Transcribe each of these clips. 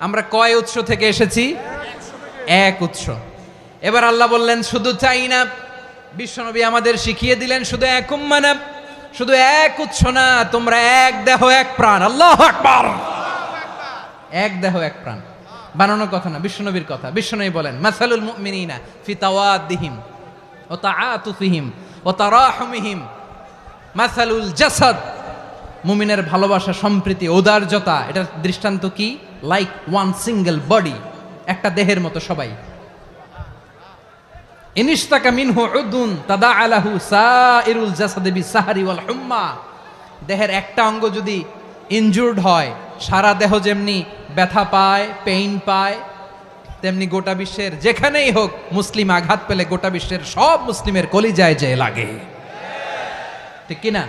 আমরা কয় উৎস থেকে এসেছি? এক উৎস। এবার আল্লাহ বললেন, শুধু চাই না, বিশ্বনবী আমাদের শিখিয়ে দিলেন, শুধু এক উম্মা না, শুধু এক উৎস না, তোমরা এক দেহ, এক প্রাণ। আল্লাহ আকবার। এক দেহ, এক প্রাণ। বানানোর কথা না, বিশ্বনবীর কথা। বিশ্বনবী বলেন, মাসালুল মুমিনিনা ফি তাওয়াদ্দিহিম ও তাআতুফিহিম ও তারাহুমিহিম। মাসালুল জাসাদ। মুমিনের ভালোবাসা, সম্প্রীতি ঔদার্যতা এটার দৃষ্টান্ত কি? লাইক ওয়ান সিঙ্গেল বডি একটা দেহের মতো সবাই। ইনিস্তাকা মিনহু উদুন তাদা আলাহু সাইরুল জাসাদে বিসাহারি ওয়াল হুম্মা। দেহের একটা অঙ্গ যদি ইনজুর্ড হয়, সারা দেহ যেমনি ব্যথা পায় পেইন পায়, তেমনি গোটা বিশ্বের যেখানেই হোক মুসলিম আঘাত পেলে গোটা বিশ্বের সব মুসলিমের কলিজায় যে লাগে। ঠিক কিনা?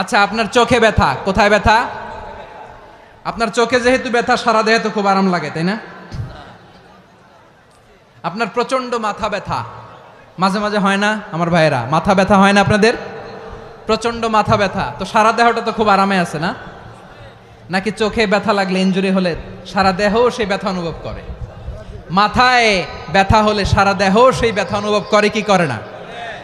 আচ্ছা আপনার চোখে ব্যথা, কোথায় ব্যথা? আপনার চোখে যেহেতু ব্যথা, সারা দেহে তো খুব আরাম লাগে, তাই না? আপনার প্রচণ্ড মাথা ব্যথা। মাঝে মাঝে হয় না, আমার ভাইয়েরা? মাথা ব্যথা হয় না আপনাদের? প্রচণ্ড মাথা ব্যথা। তো সারা দেহটা তো খুব আরামে আছে না? নাকি চোখে ব্যথা লাগলে ইঞ্জুরি হলে সারা দেহ সেই ব্যথা অনুভব করে? মাথায় ব্যথা হলে সারা দেহ সেই ব্যথা অনুভব করে, কি করে না?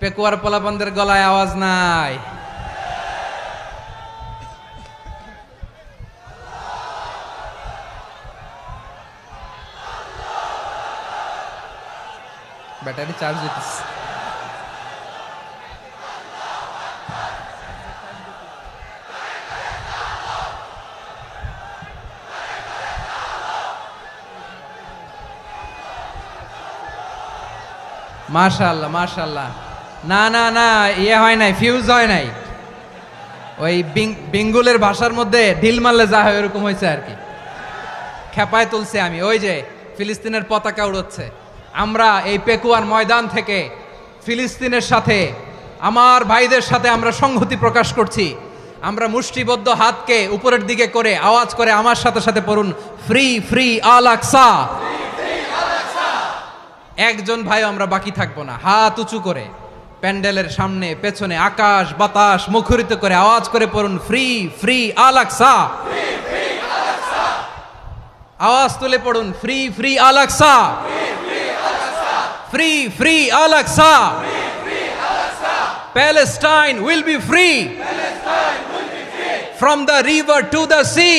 পেকুয়ার পোলাপানদের গলায় আওয়াজ নাই। ব্যাটারি চার্জ দিতেছে। মাশাল্লাহ মাশাল্লাহ না না না ইয়ে হয় নাই ফিউজ হয় নাই। ওই বেঙ্গলের ভাষার মধ্যে ঢিল মারলে যা হয় ওরকম হয়েছে আর কি। খেপায় তুলছে আমি, ওই যে ফিলিস্তিনের পতাকা উড়োচ্ছে। আমরা এই পেকুয়ার ময়দান থেকে ফিলিস্তিনের সাথে, আমার ভাইদের সাথে আমরা সংহতি প্রকাশ করছি। আমরা মুষ্টিবদ্ধ হাতকে উপরের দিকে করে আওয়াজ করে আমার সাথে সাথে পড়ুন, ফ্রি ফ্রি, আল আকসা। একজন ভাই আমরা বাকি থাকব না, হাত উঁচু করে। প্যান্ডেলের সামনে পেছনে আকাশ বাতাস মুখরিত করে আওয়াজ করে পড়ুন ফ্রি ফ্রি আলাক্সা আওয়াজ তুলে পড়ুন ফ্রি ফ্রি আলাক্সা free free আলাক্সা Palestine will be free. From the river to the sea.